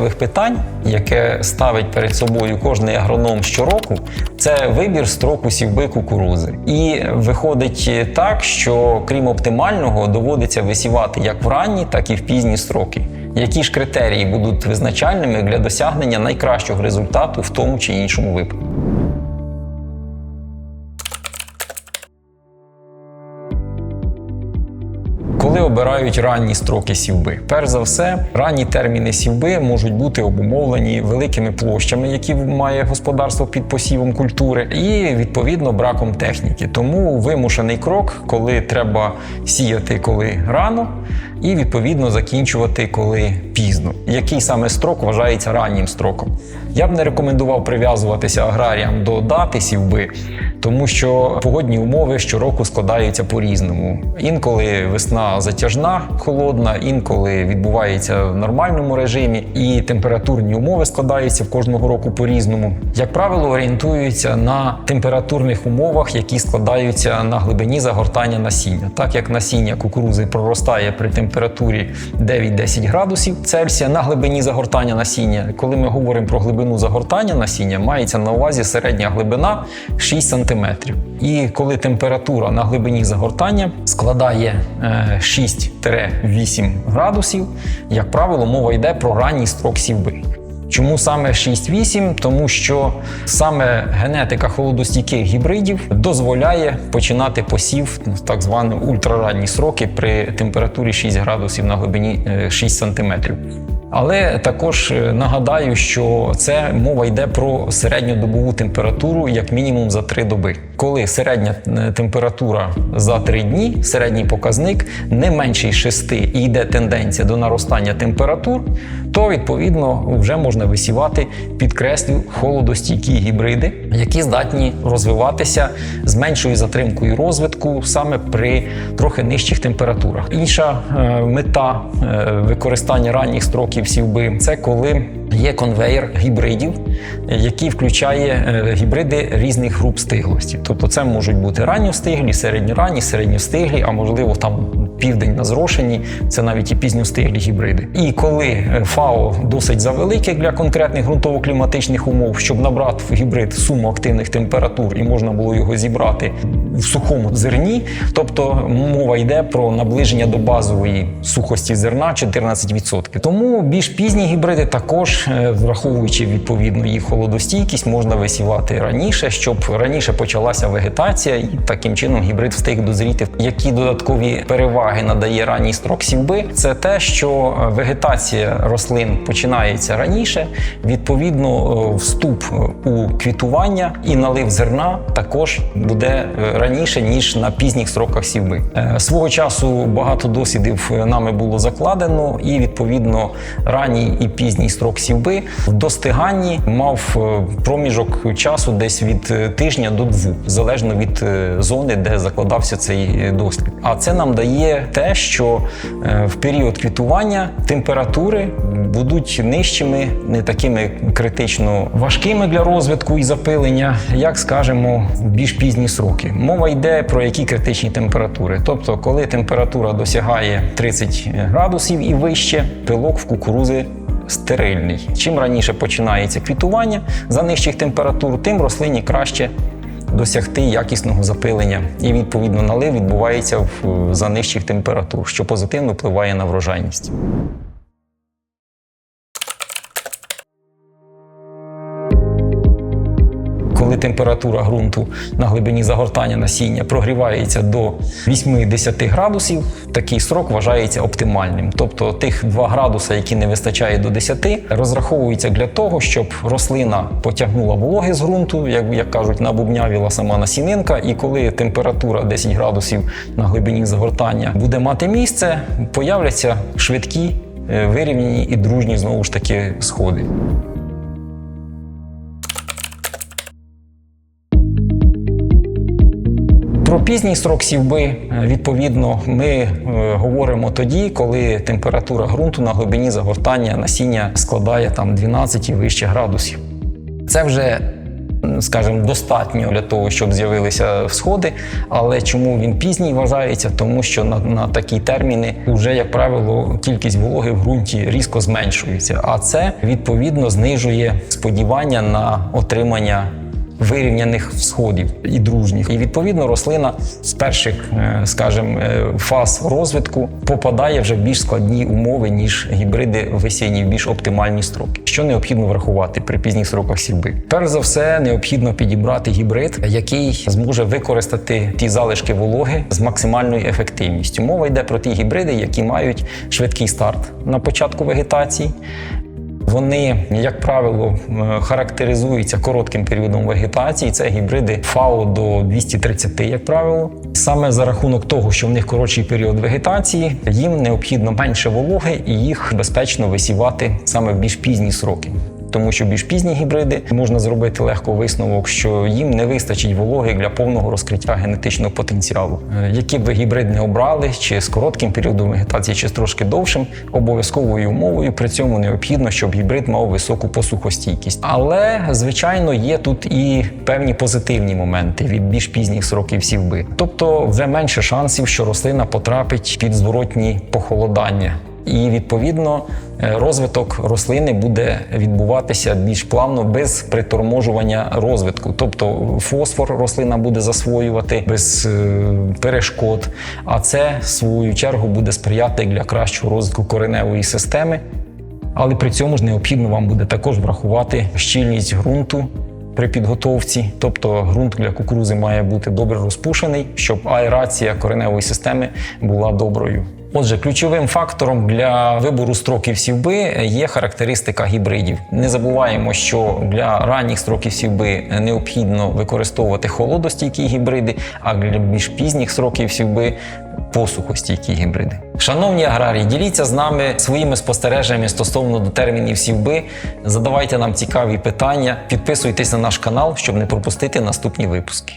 питань, яке ставить перед собою кожний агроном щороку, це вибір строку сівби кукурузи. І виходить так, що крім оптимального, доводиться висівати як в ранні, так і в пізні строки. Які ж критерії будуть визначальними для досягнення найкращого результату в тому чи іншому випадку? Обирають ранні строки сівби, перш за все, ранні терміни сівби можуть бути обумовлені великими площами, які має господарство під посівом культури, і відповідно браком техніки. Тому вимушений крок, коли треба сіяти коли рано, і відповідно закінчувати коли пізно. Який саме строк вважається раннім строком? Я б не рекомендував прив'язуватися аграріям до дати сівби, тому що погодні умови щороку складаються по-різному. Інколи весна затяжна, холодна, інколи відбувається в нормальному режимі, і температурні умови складаються в кожного року по-різному. Як правило, орієнтуються на температурних умовах, які складаються на глибині загортання насіння. Так як насіння кукурузи проростає при температурі 9-10 градусів Цельсія на глибині загортання насіння, коли ми говоримо про глибину загортання насіння, мається на увазі середня глибина 6 см. І коли температура на глибині загортання складає е, 6-8 градусів, як правило, мова йде про ранній строк сівби. Чому саме 6-8? Тому що саме генетика холодостійких гібридів дозволяє починати посів так звані ультраранні сроки при температурі 6 градусів на глибині е, 6 сантиметрів. Але також е, нагадаю, що це мова йде про середньодобову температуру як мінімум за 3 доби. Коли середня е, температура за 3 дні, середній показник не менший 6 і йде тенденція до наростання температур, то відповідно вже можна висівати, підкреслю, холодостійкі гібриди, які здатні розвиватися з меншою затримкою розвитку саме при трохи нижчих температурах. Інша е, мета е, використання ранніх строків сівби це коли є конвейер гібридів, який включає е, гібриди різних груп стиглості. Тобто це можуть бути ранньостиглі, середньоранні, середньостиглі, а можливо там південь на зрошенні, це навіть і пізньостиглі гібриди. І коли е, ФАО досить завелике для конкретних ґрунтово-кліматичних умов, щоб набрати в гібрид суму активних температур і можна було його зібрати в сухому зерні, тобто мова йде про наближення до базової сухості зерна 14%. Тому більш пізні гібриди також, е, враховуючи відповідно їх холодостійкість, можна висівати раніше, щоб раніше почалася вегетація, і таким чином гібрид встиг дозріти. Які додаткові переваги надає ранній строк сівби? Це те, що е, вегетація рослин починається раніше. Відповідно, е, вступ у квітування і налив зерна також буде е, раніше ніж на пізніх строках сівби. Е, Свого часу багато дослідів е, нами було закладено, і відповідно ранній і пізній строк сівби в достиганні мав е, проміжок часу десь від е, тижня до двох, залежно від е, зони, де закладався цей е, дослід. А це нам дає те, що е, в період квітування температури будуть нижчими, не такими критично важкими для розвитку і запилення, як скажемо, в більш пізні сроки. Мова йде про які критичні температури. Тобто, коли температура досягає 30 градусів і вище, пилок в кукурузи стерильний. Чим раніше починається квітування за нижчих температур, тим рослині краще досягти якісного запилення. І відповідно налив відбувається за нижчих температур, що позитивно впливає на врожайність. Коли температура ґрунту на глибині загортання насіння прогрівається до 8-10 градусів, такий срок вважається оптимальним. Тобто тих 2 градуси, які не вистачає до 10, розраховуються для того, щоб рослина потягнула вологи з ґрунту, як, як кажуть, набубнявіла сама насінинка. І коли температура 10 градусів на глибині загортання буде мати місце, появляться швидкі, е, вирівняні і дружні знову ж таки сходи. Пізній срок сівби, е, відповідно, ми е, говоримо тоді, коли температура ґрунту на глибині загортання насіння складає там 12 і вище градусів. Це вже скажімо, достатньо для того, щоб з'явилися всходи. Але чому він пізній вважається? Тому що на, на такі терміни вже, як правило, кількість вологи в ґрунті різко зменшується. А це відповідно знижує сподівання на отримання вирівняних всходів і дружніх. І відповідно рослина з перших, е, скажімо, е, фаз розвитку попадає вже в більш складні умови, ніж гібриди весінні, в більш оптимальні строки. Що необхідно врахувати при пізніх сроках сівби? Перш за все, необхідно підібрати гібрид, який зможе використати ті залишки вологи з максимальною ефективністю. Мова йде про ті гібриди, які мають швидкий старт на початку вегетації. Вони, як правило, е, характеризуються коротким періодом вегетації. Це гібриди ФАО до 230, як правило. Саме за рахунок того, що в них коротший період вегетації, їм необхідно менше вологи і їх безпечно висівати саме в більш пізні сроки. Тому що більш пізні гібриди можна зробити легко висновок, що їм не вистачить вологи для повного розкриття генетичного потенціалу. Е, Який б ви гібрид не обрали, чи з коротким періодом вегетації, чи з трошки довшим, обов'язковою умовою при цьому необхідно, щоб гібрид мав високу посухостійкість. Але звичайно є тут і певні позитивні моменти від більш пізніх сроків сівби. Тобто, вже менше шансів, що рослина потрапить під зворотні похолодання. І відповідно е, розвиток рослини буде відбуватися більш плавно без приторможування розвитку. Тобто фосфор рослина буде засвоювати без е, перешкод, а це в свою чергу буде сприяти для кращого розвитку кореневої системи. Але при цьому ж необхідно вам буде також врахувати щільність ґрунту при підготовці. Тобто ґрунт для кукурузи має бути добре розпушений, щоб аерація кореневої системи була доброю. Отже, ключовим фактором для вибору строків сівби є характеристика гібридів. Не забуваємо, що для ранніх строків сівби необхідно використовувати холодостійкі гібриди, а для більш пізніх сроків сівби посухостійкі гібриди. Шановні аграрії, діліться з нами своїми спостереженнями стосовно до термінів сівби. Задавайте нам цікаві питання, підписуйтесь на наш канал, щоб не пропустити наступні випуски.